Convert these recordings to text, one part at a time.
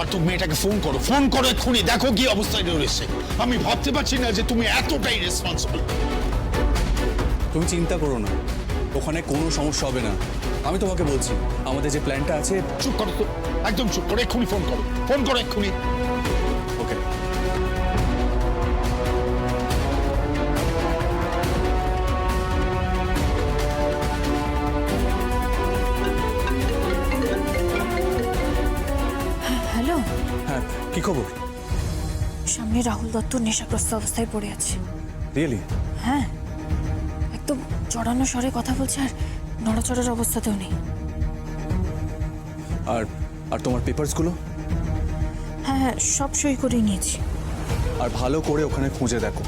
আর তুমি মেয়েটাকে ফোন করো। ফোন করো এক্ষুনি দেখো কি অবস্থায় রয়েছে। আমি ভাবতে পারছি না যে তুমি এতটাই রেসপন্সিবল তুমি চিন্তা করো না ওখানে কোনো সমস্যা হবে না। আমি তোমাকে বলছি আমাদের যে প্ল্যানটা আছে চুপ করো তো একদম চুপ করে এক্ষুনি ফোন করো। ফোন করো এক্ষুনি। দত্ত নেশাগ্রস্ত অবস্থায় পড়ে আছে। রিয়েলি হ্যাঁ। একদম চড়ানো স্বরে কথা বলছে আর নড়াচড়ার অবস্থাতেও নেই। আর আর তোমার পেপারসগুলো? হ্যাঁ হ্যাঁ সব সই করে নিয়েছি। আর ভালো করে ওখানে খুঁজে দেখো।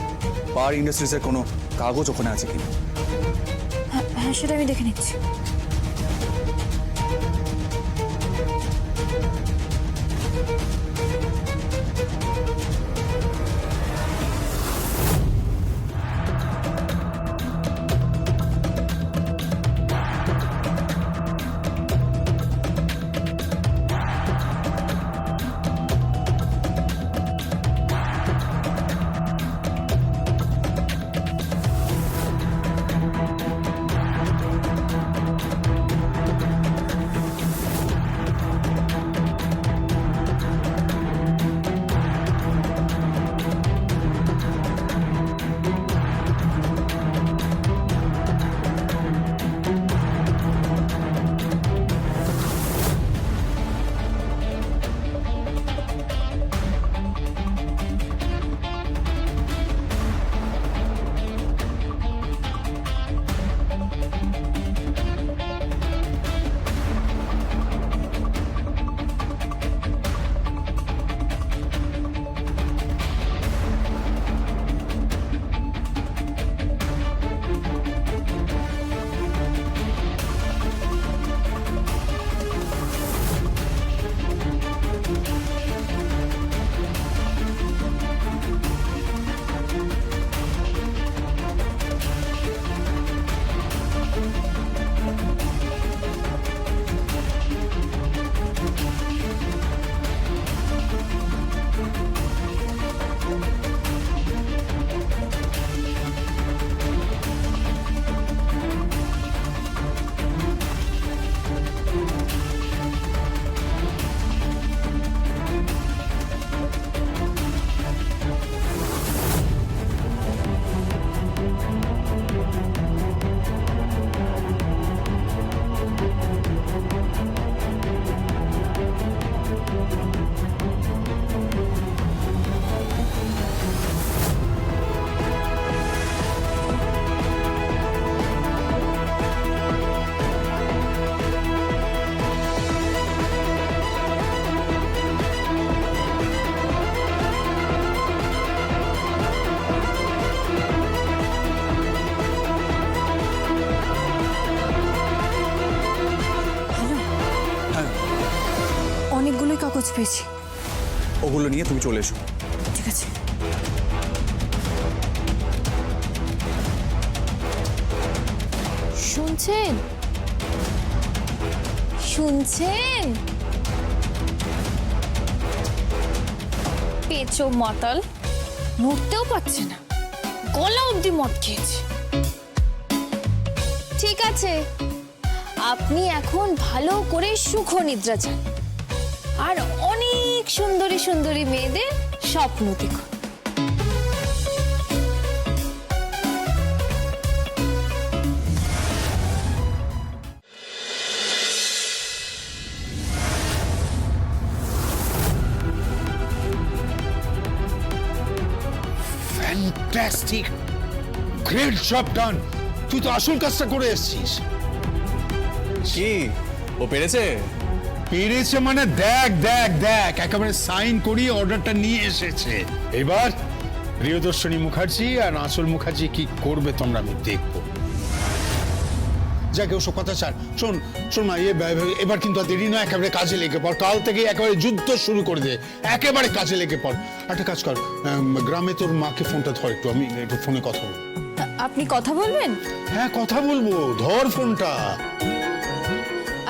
পার ইন্ডাস্ট্রিজের কোনো কাগজ ওখানে আছে কিনা? হ্যাঁ হ্যাঁ সেটা আমি দেখে নিচ্ছি। কাগজ পেয়েছি। ওগুলো নিয়ে তুমি চলে এসো। ঠিক আছে। শুনছেন? শুনছেন? পেঁচো মাতাল নড়তেও পারছে না। গলা অবধি মদ খেয়েছে। ঠিক আছে। আপনি এখন ভালো করে সুখ নিদ্রা যান সুন্দরী সুন্দরী মেয়েদের স্বপ্ন দেখুন। ফ্যান্টাস্টিক গ্রেট জব ডান তুই তো আসল কাজটা করে এসেছিস। কি? ও পেরেছে? পেরেছে মানে দেখ দেখ দেখ। একেবারে সাইন করিয়ে অর্ডারটা নিয়ে এসেছে। এবার প্রিয়দর্শনী মুখার্জি আর আঁচল মুখার্জি কি করবে তোমরা আমি দেখব। যাকে ওসব কথা ছাড়। শোন শোন না এ- এবার কিন্তু আর দেরি নয় একেবারে কাজে লেগে পড়। কাল থেকে একেবারে যুদ্ধ শুরু করে দে। একেবারে কাজে লেগে পড়। একটা কাজ কর গ্রামে তোর মাকে ফোনটা ধর একটু আমি একটু ফোনে কথা বলব। আপনি কথা বলবেন? হ্যাঁ কথা বলব। ধর ফোনটা।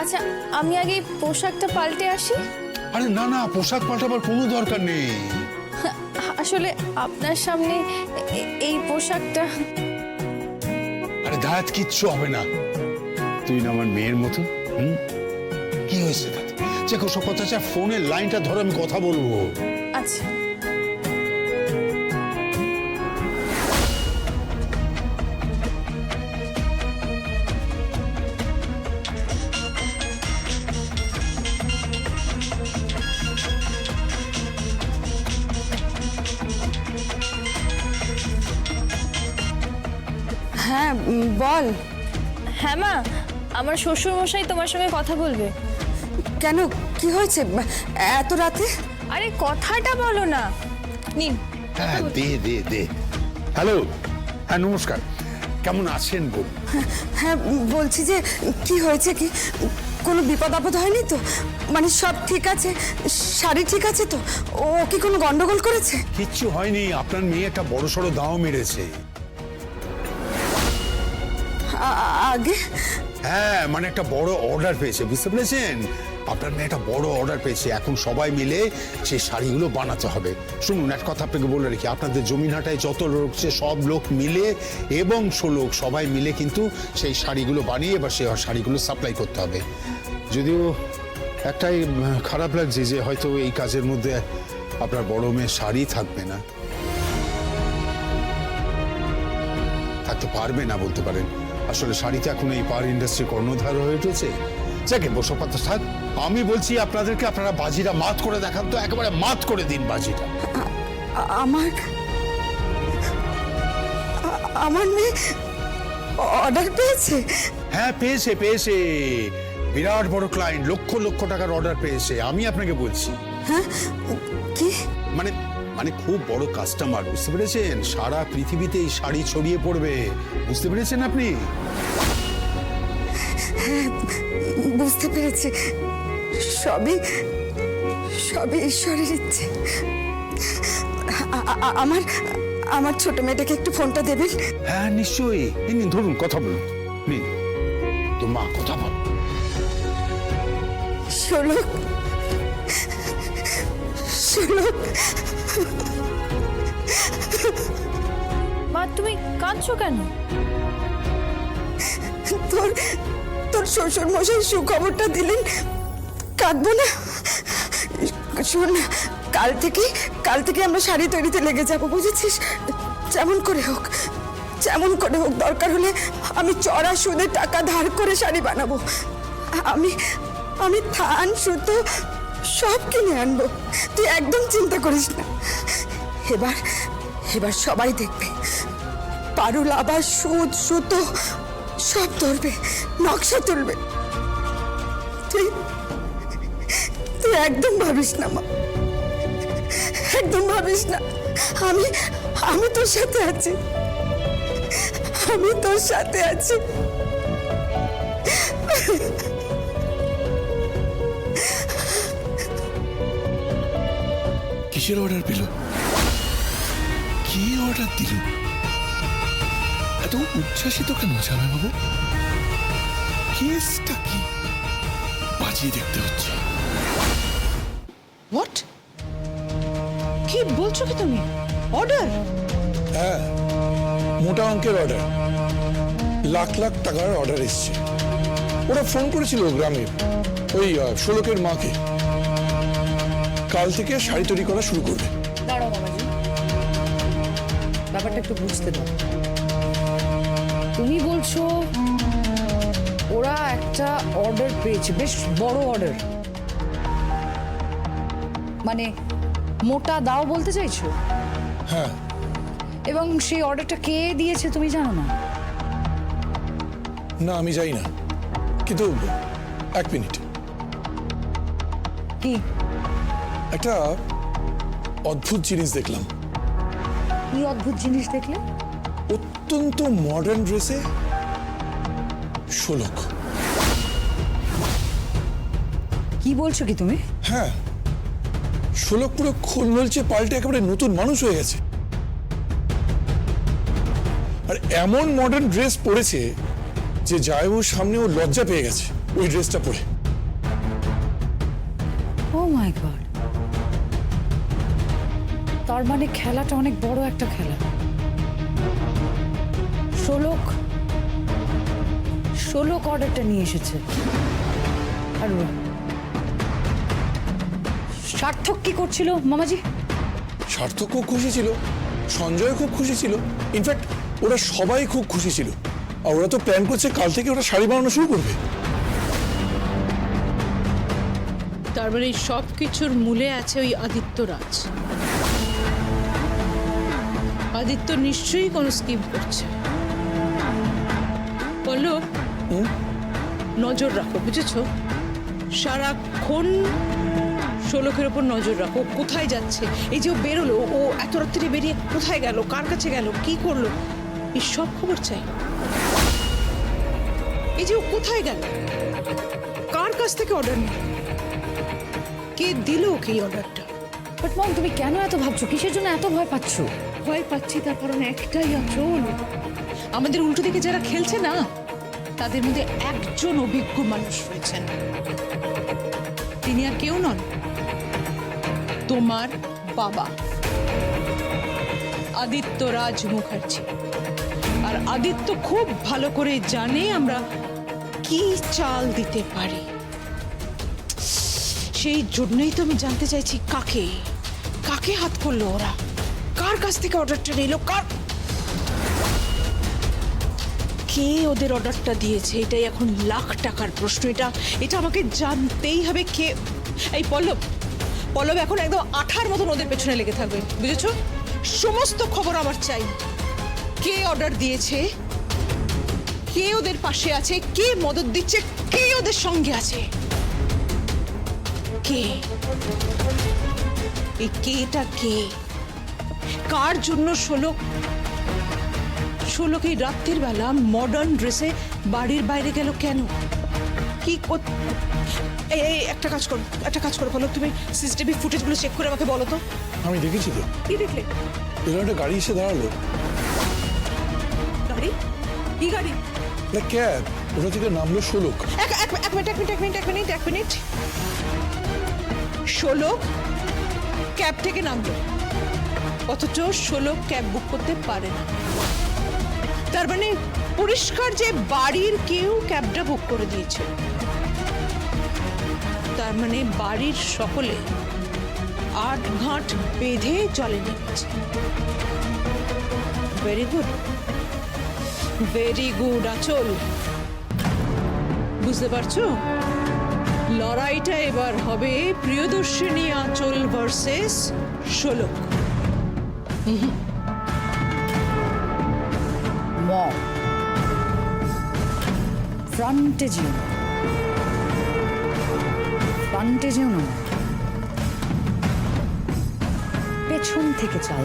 আচ্ছা আমি আগে পোশাকটা পাল্টে আসি? আরে না না পোশাক পাল্টাবার কোনো দরকার নেই। আসলে আপনার সামনে এই পোশাকটা আরে ধাত কিচ্ছু হবে না। তুই না আমার মেয়ের মতো হুম? কি হয়েছে? তাতে যে সব কথা ফোনের লাইনটা ধরে আমি কথা বলব। আচ্ছা। আমার শ্বশুর মশাই তোমার সঙ্গে কথা বলবে। কেন? কি হয়েছে? এত রাতে? আরে কথাটা বলো না। নিন। হ্যাঁ দে দে দে। হ্যালো। হ্যাঁ নমস্কার। কেমন আছেন বল হ্যাঁ বলছি যে কি হয়েছে কি? কোনো বিপদ আপদ হয়নি তো? মানে সব ঠিক আছে? শাড়ি ঠিক আছে তো? ও কি কোনো গন্ডগোল করেছে? কিচ্ছু হয়নি আপনার মেয়ে একটা বড় সড়ো দাও মেরেছে। আগে? হ্যাঁ মানে একটা বড় অর্ডার পেয়েছে, বুঝতে পেরেছেন? আপনার মেয়ে একটা বড় অর্ডার পেয়েছে। এখন সবাই মিলে সেই শাড়িগুলো বানাতে হবে। শুনুন, এক কথা আপনাকে বলে রাখি, আপনাদের জমিনহাটায় যত লোক, সে সব লোক মিলে এবং লোক, সবাই মিলে কিন্তু সেই শাড়িগুলো বানিয়ে এবার সেই শাড়িগুলো সাপ্লাই করতে হবে। যদিও একটাই খারাপ লাগছে যে হয়তো এই কাজের মধ্যে আপনার বড় মেয়ের শাড়ি থাকবে না। থাকতে পারবে না বলতে পারেন। আসলে শাড়িতে এখন এই পাওয়ার ইন্ডাস্ট্রি কর্ণধার হয়ে উঠেছে। যাকে বসে পাতা থাক। আমি বলছি আপনাদেরকে আপনারা বাজিটা মাত করে দেখান তো একেবারে মাত করে দিন বাজিটা। আমার আমার মেয়ে অর্ডার পেয়েছে? হ্যাঁ পেয়েছে পেয়েছে। বিরাট বড় ক্লায়েন্ট লক্ষ লক্ষ টাকার অর্ডার পেয়েছে। আমি আপনাকে বলছি। হ্যাঁ কি? মানে মানে খুব বড় কাস্টমার বুঝতে পেরেছেন? সারা পৃথিবীতে এই শাড়ি ছড়িয়ে পড়বে। বুঝতে পেরেছেন আপনি? বুঝতে পেরেছি। সবই সবই ঈশ্বরের ইচ্ছে। আমার আমার ছোট মেয়েটাকে একটু ফোনটা দেবেন? হ্যাঁ নিশ্চয়ই। এই নিন ধরুন কথা বলুন। নিন। তো মা কথা বল। ষোলক ষোলক মা, তুমি কাঁদছো কেন? তোর তোর শ্বশুর মশাই সুখবরটা দিলেন। কাঁদবো না। শোন কাল থেকে কাল থেকে আমরা শাড়ি তৈরিতে লেগে যাব, বুঝেছিস? যেমন করে হোক, যেমন করে হোক, দরকার হলে আমি চড়া সুদে টাকা ধার করে শাড়ি বানাবো। আমি আমি থান, সুতো সব কিনে আনব। তুই একদম চিন্তা করিস না। এবার এবার সবাই দেখবে। পারুল আবার সুদ, সুতো, সব ধরবে, নকশা তুলবে। তুই তুই একদম ভাবিস না, মা। একদম ভাবিস না। আমি আমি তোর সাথে আছি। আমি তোর সাথে আছি। কিসের অর্ডার পেল? কি অর্ডার দিল? এত উচ্ছ্বাসিত কেন জানা বাবু কেসটা কি? বাজিয়ে দেখতে হচ্ছে। হোয়াট কি বলছো কি তুমি? অর্ডার হ্যাঁ মোটা অঙ্কের অর্ডার লাখ লাখ টাকার অর্ডার এসছে। ওরা ফোন করেছিল গ্রামে ওই আহ, ষোলকের মাকে। কাল থেকে শাড়ি তৈরি করা শুরু করবে। দাঁড়াও ব্যাপারটা একটু বুঝতে দাও। তুমি বলছো ওরা একটা অর্ডার পেয়েছে বেশ বড় অর্ডার মানে মোটা দাও বলতে চাইছো? হ্যাঁ। এবং সেই অর্ডারটা কে দিয়েছে তুমি জানো না? না আমি যাই না। কিন্তু এক মিনিট। কি? একটা অদ্ভুত জিনিস দেখলাম। কি অদ্ভুত জিনিস দেখলে? অত্যন্ত মডার্ন ড্রেসে শোলক। কি বলছো কি তুমি? হ্যাঁ শোলক পুরো খোল নলছে পাল্টে একেবারে নতুন মানুষ হয়ে গেছে। আর এমন মডার্ন ড্রেস পরেছে যে জায়বুর সামনে ও লজ্জা পেয়ে গেছে ওই ড্রেসটা পরে। ও মাই গড তার মানে খেলাটা অনেক বড় একটা খেলা। ষোলক ষোলক অর্ডারটা নিয়ে এসেছে। আর সার্থক কি করছিল মামাজি? সার্থক খুব খুশি ছিল সঞ্জয় খুব খুশি ছিল ইনফ্যাক্ট ওরা সবাই খুব খুশি ছিল। আর ওরা তো প্ল্যান করছে কাল থেকে ওরা শাড়ি বানানো শুরু করবে। তার মানে এই সব কিছুর মূলে আছে ওই আদিত্য রাজ আদিত্য নিশ্চয়ই কোনো স্কিম করছে। বলল নজর রাখো বুঝেছ? সারাক্ষণ ষোলকের ওপর নজর রাখো কোথায় যাচ্ছে? এই যে ও বেরোলো ও এত রাত্রে বেরিয়ে কোথায় গেল? কার কাছে গেল? কি করল? এই সব খবর চাই। এই যে ও কোথায় গেল? কার কাছ থেকে অর্ডার নিল? কে দিল ওকে এই অর্ডারটা বাট মম তুমি কেন এত ভাবছ? কিসের জন্য এত ভয় পাচ্ছো? ভয় পাচ্ছি, তার কারণ একটাই অচল আমাদের উল্টো দিকে যারা খেলছে না, তাদের মধ্যে একজন অভিজ্ঞ মানুষ রয়েছেন। তিনি আর কেউ নন, তোমার বাবা, আদিত্য রাজ মুখার্জি। আর আদিত্য খুব ভালো করে জানে আমরা কি চাল দিতে পারি। সেই জন্যই তো আমি জানতে চাইছি কাকে কাকে হাত করল ওরা? কাছ থেকে অর্ডারটা নিল। কার কে ওদের অর্ডারটা দিয়েছে? এটাই এখন লাখ টাকার প্রশ্ন। এটা এটা আমাকে জানতেই হবে কে এই পল্লব পল্লব এখন একদম আঠার মতন ওদের পেছনে লেগে থাকবে, বুঝেছ? সমস্ত খবর আমার চাই। কে অর্ডার দিয়েছে? কে ওদের পাশে আছে? কে মদত দিচ্ছে? কে ওদের সঙ্গে আছে? কে? এই কেটা কে? কার জন্য ষোলক ষোলক এই রাত্রির বেলা মডার্ন ড্রেসে বাড়ির বাইরে গেল কেন? কি এই এই, একটা কাজ করো একটা কাজ করো বলো তুমি সিসিটিভি ফুটেজগুলো চেক করে আমাকে বলো তো। আমি দেখেছি তো। কি দেখলে? এরকম একটা গাড়ি এসে দাঁড়াল। গাড়ি? কি গাড়ি? না ক্যাব। ওটা থেকে নামলো ষোলক। এক এক এক মিনিট এক মিনিট এক মিনিট এক মিনিট এক মিনিট। ষোলক ক্যাব থেকে নামলো। অথচ ষোলক ক্যাব বুক করতে পারে না। তার মানে পরিষ্কার যে বাড়ির কেউ ক্যাবটা বুক করে দিয়েছে। তার মানে বাড়ির সকলে আট ঘাট বেঁধে জলে নেমেছে। ভেরি গুড ভেরি গুড আচল। বুঝতে পারছ? লড়াইটা এবার হবে প্রিয়দর্শিনী আঁচল ভার্সেস ষোলক। ফ্রন্টে পেছন থেকে চাল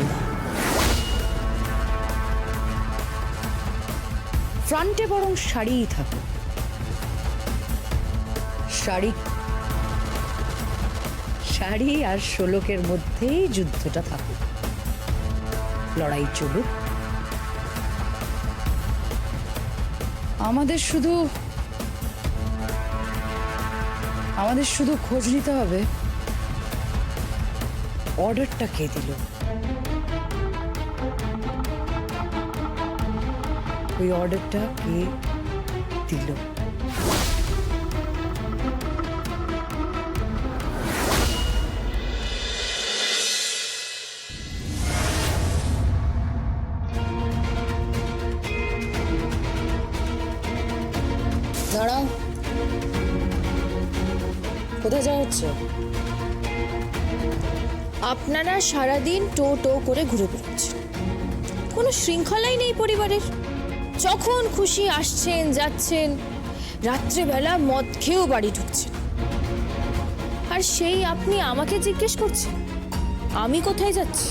ফ্রন্টে বরং শাড়িই থাকো শাড়ি শাড়ি আর ষোলকের মধ্যেই যুদ্ধটা থাকুক। লড়াই চলুক। আমাদের শুধু আমাদের শুধু খোঁজ নিতে হবে। অর্ডারটা কে দিল? ওই অর্ডারটা কে দিল? কোথায় যাওয়া হচ্ছে? আপনারা সারাদিন টো টো করে ঘুরে বেড়াচ্ছেন। কোনো শৃঙ্খলাই নেই পরিবারের। যখন খুশি আসছেন, যাচ্ছেন, রাত্রেবেলা মদ খেয়েও বাড়ি ঢুকছেন। আর সেই আপনি আমাকে জিজ্ঞেস করছেন, আমি কোথায় যাচ্ছি?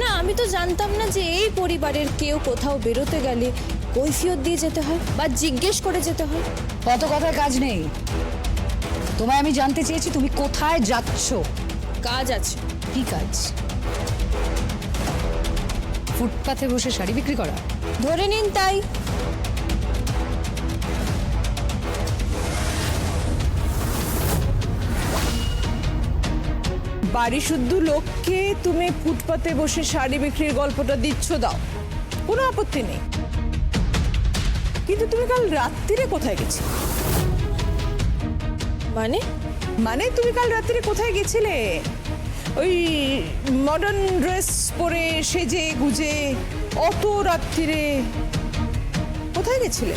না, আমি তো জানতাম না যে এই পরিবারের কেউ কোথাও বেরোতে গেলে কৈফিয়ত দিয়ে যেতে হয় বা জিজ্ঞেস করে যেতে হয়? কত কথার কাজ নেই। তোমায় আমি জানতে চেয়েছি তুমি কোথায় যাচ্ছ। কাজ আছে। কি কাজ? ফুটপাথে বসে শাড়ি বিক্রি করা। ধরে নিন তাই। বাড়ি শুদ্ধ লোককে তুমি ফুটপাতে বসে শাড়ি বিক্রির গল্পটা দিচ্ছ দাও। কোনো আপত্তি নেই। কিন্তু তুমি কাল রাত্রিরে কোথায় গেছিলে? মানে? মানে তুমি কাল রাত্রে কোথায় গেছিলে? ওই মডার্ন ড্রেস পরে সেজে গুজে অত রাত্রিরে কোথায় গেছিলে?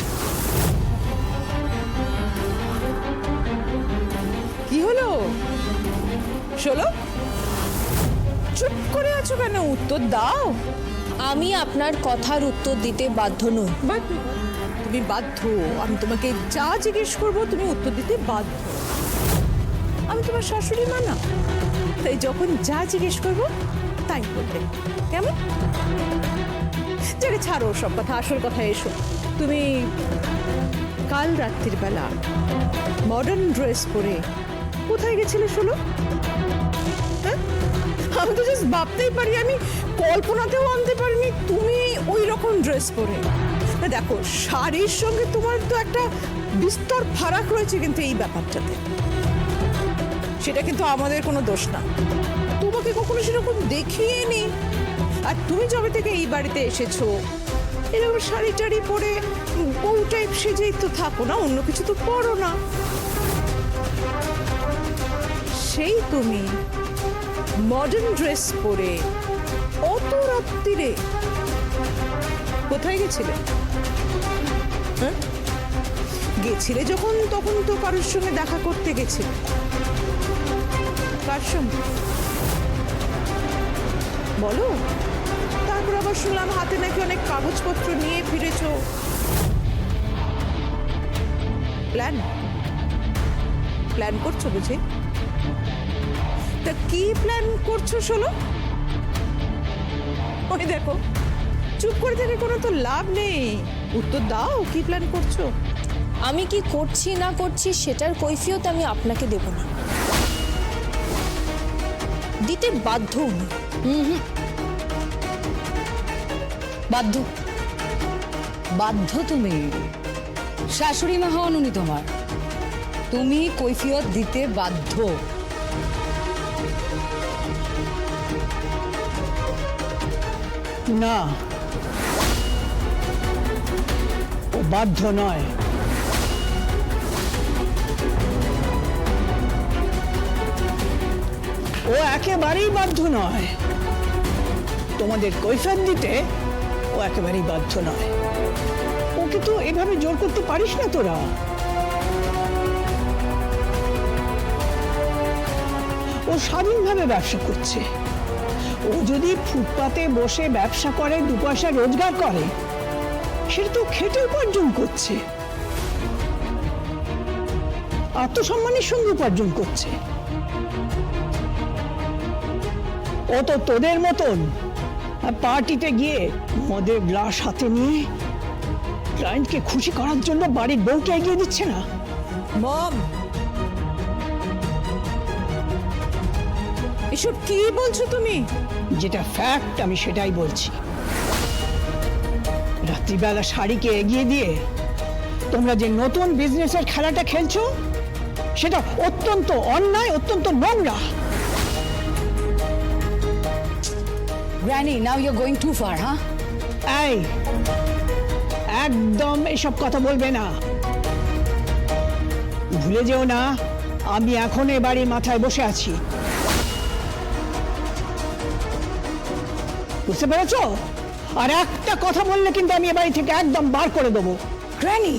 কি হলো? শোলো চুপ করে আছো কেন? উত্তর দাও। আমি আপনার কথার উত্তর দিতে বাধ্য নই। বাধ্য তুমি বাধ্য। আমি তোমাকে যা জিজ্ঞেস করব, তুমি উত্তর দিতে বাধ্য। আমি তোমার শাশুড়ি মা না। তাই যখন যা জিজ্ঞেস করব, তাই বলবে কেমন? যাকে ছাড়ো সব কথা, আসল কথা এসো। তুমি কাল রাত্রির বেলা মডার্ন ড্রেস পরে কোথায় গেছিলে শোনো আমি তো জাস্ট ভাবতেই পারি, আমি কল্পনাতেও আনতে পারিনি তুমি ওই রকম ড্রেস পরে। না দেখো, শাড়ির সঙ্গে তোমার তো একটা বিস্তর ফারাক রয়েছে কিন্তু এই ব্যাপারটাতে। সেটা কিন্তু আমাদের কোনো দোষ না। তোমাকে কখনো সেরকম দেখিয়ে নি আর তুমি যবে থেকে এই বাড়িতে এসেছ, এরকম শাড়ি টাড়ি পরে বউ টাইপ সেজেই তো থাকো না, অন্য কিছু তো পরো না। সেই তুমি মডার্ন ড্রেস পরে অত রাত্রিরে কোথায় গেছিলে? হ্যাঁ? গেছিলে যখন, তখন তো কারোর সঙ্গে দেখা করতে গেছিলে। কার সঙ্গে? বলো। তারপর আবার শুনলাম হাতে নাকি অনেক কাগজপত্র নিয়ে ফিরেছো। প্ল্যান? প্ল্যান করছ বুঝি? তা কি প্ল্যান করছ শোনো? ওই দেখো চুপ করে থেকে কোনো তো লাভ নেই। উত্তর দাও কি প্ল্যান করছ? আমি কি করছি না করছি সেটার কৈফিয়ত আমি আপনাকে দেব না। দিতে বাধ্য নই বাধ্য। বাধ্য তুমি। শাশুড়ি মা হন উনি তোমার তুমি কৈফিয়ত দিতে বাধ্য। না। ও বাধ্য নয়। ও একেবারেই বাধ্য নয়। তোমাদের কৈফিয়ত দিতে ও একেবারেই বাধ্য নয়। ওকে তো এভাবে জোর করতে পারিস না তোরা। ও স্বাধীনভাবে ব্যবসা করছে। ও যদি ফুটপাতে বসে ব্যবসা করে দু পয়সা রোজগার করে সেটা তো খেটে উপার্জন করছে। আত্মসম্মানের সঙ্গে উপার্জন করছে। ও তো তোদের মতন। পার্টিতে গিয়ে মদের গ্লাস হাতে নিয়ে ক্লায়েন্টকে খুশি করার জন্য বাড়ির বউকে এগিয়ে দিচ্ছে না। মম এসব কি বলছো তুমি? যেটা ফ্যাক্ট আমি সেটাই বলছি। রাত্রিবেলা শাড়িকে এগিয়ে দিয়ে তোমরা যে নতুন বিজনেসের খেলাটা খেলছো সেটা অত্যন্ত অন্যায় অত্যন্ত নোংরা। Granny now you going to far হ্যাঁ এই একদম এসব কথা বলবে না। ভুলে যেও না আমি এখন এ বাড়ির মাথায় বসে আছি। বুঝতে পেরেছ? আর একটা কথা বললে কিন্তু আমি এ বাড়ি থেকে একদম বার করে দেবো। গ্র্যানি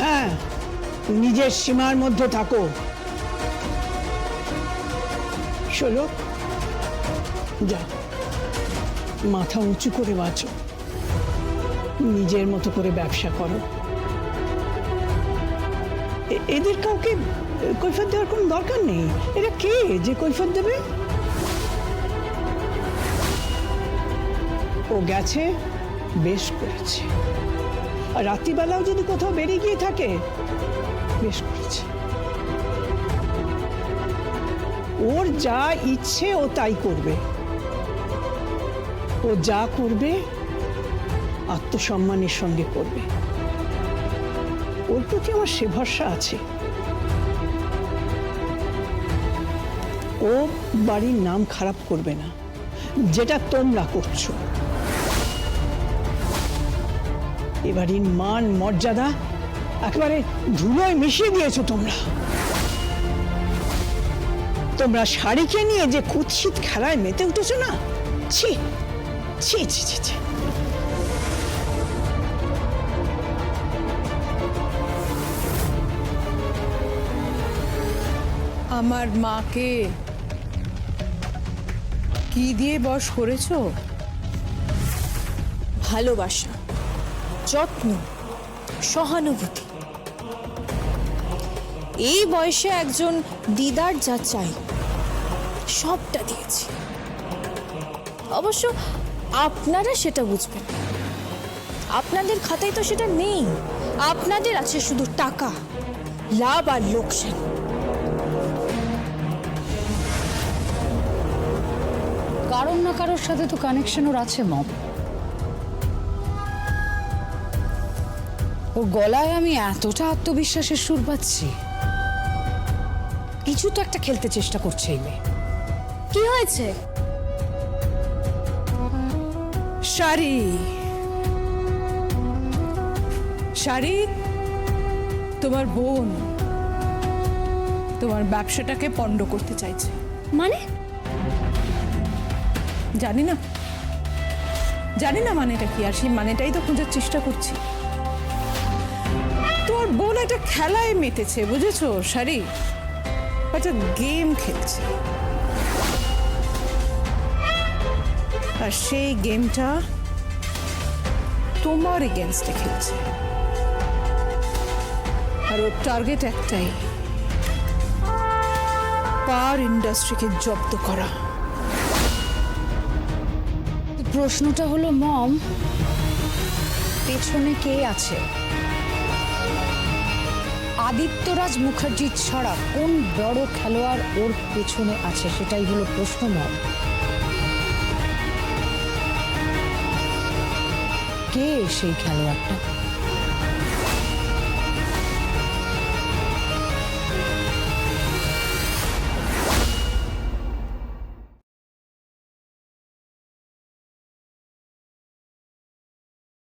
হ্যাঁ নিজের সীমার মধ্যে থাকো। শোলো যা মাথা উঁচু করে বাঁচো। নিজের মতো করে ব্যবসা করো। এদের কাউকে কৈফত দেওয়ার কোনো দরকার নেই। এরা কে যে কৈফত দেবে? ও গেছে, বেশ করেছে। আর রাত্রিবেলাও যদি কোথাও বেরিয়ে গিয়ে থাকে, বেশ করেছে। ওর যা ইচ্ছে ও তাই করবে। ও যা করবে, আত্মসম্মানের সঙ্গে করবে। ওর প্রতি আমার সে ভরসা আছে। ও বাড়ির নাম খারাপ করবে না, যেটা তোমরা করছ। এ বাড়ির মান মর্যাদা একেবারে ধুলোয় মিশিয়ে দিয়েছ তোমরা। তোমরা শাড়িকে নিয়ে যে কুৎসিত খেলায় মেতে উঠেছো না? ছি ছি ছি ছি ছি। আমার মাকে কি দিয়ে বস করেছ? ভালোবাসা। যত্ন, সহানুভূতি। এই বয়সে একজন দিদার যা চাই, সবটা দিয়েছি। অবশ্য আপনারা সেটা বুঝবেন আপনাদের খাতায় তো সেটা নেই। আপনাদের আছে শুধু টাকা, লাভ আর লোকসান। কারোর না কারোর সাথে তো কানেকশন ওর আছে, মম। ওর গলায় আমি এতটা আত্মবিশ্বাসের সুর পাচ্ছি। কিছু তো একটা খেলতে চেষ্টা করছে এই মেয়ে। কি হয়েছে? শাড়ি। শাড়ি? তোমার বোন তোমার ব্যবসাটাকে পণ্ড করতে চাইছে। মানে? জানি না। জানি না মানেটা কি আর সেই মানেটাই তো খোঁজার চেষ্টা করছি। বোন একটা খেলায় মেতেছে, বুঝেছ, শাড়ি? একটা গেম খেলছে। আর সেই গেমটা তোমার এগেনস্টে খেলছে। আর ওর টার্গেট একটাই। পার ইন্ডাস্ট্রিকে জব্দ করা। প্রশ্নটা হলো, মম, পেছনে কে আছে? আদিত্যরাজ মুখার্জি ছাড়া কোন বড় খেলোয়াড় ওর পেছনে আছে সেটাই হলো প্রশ্ন মম কে সেই খেলোয়াড়টা?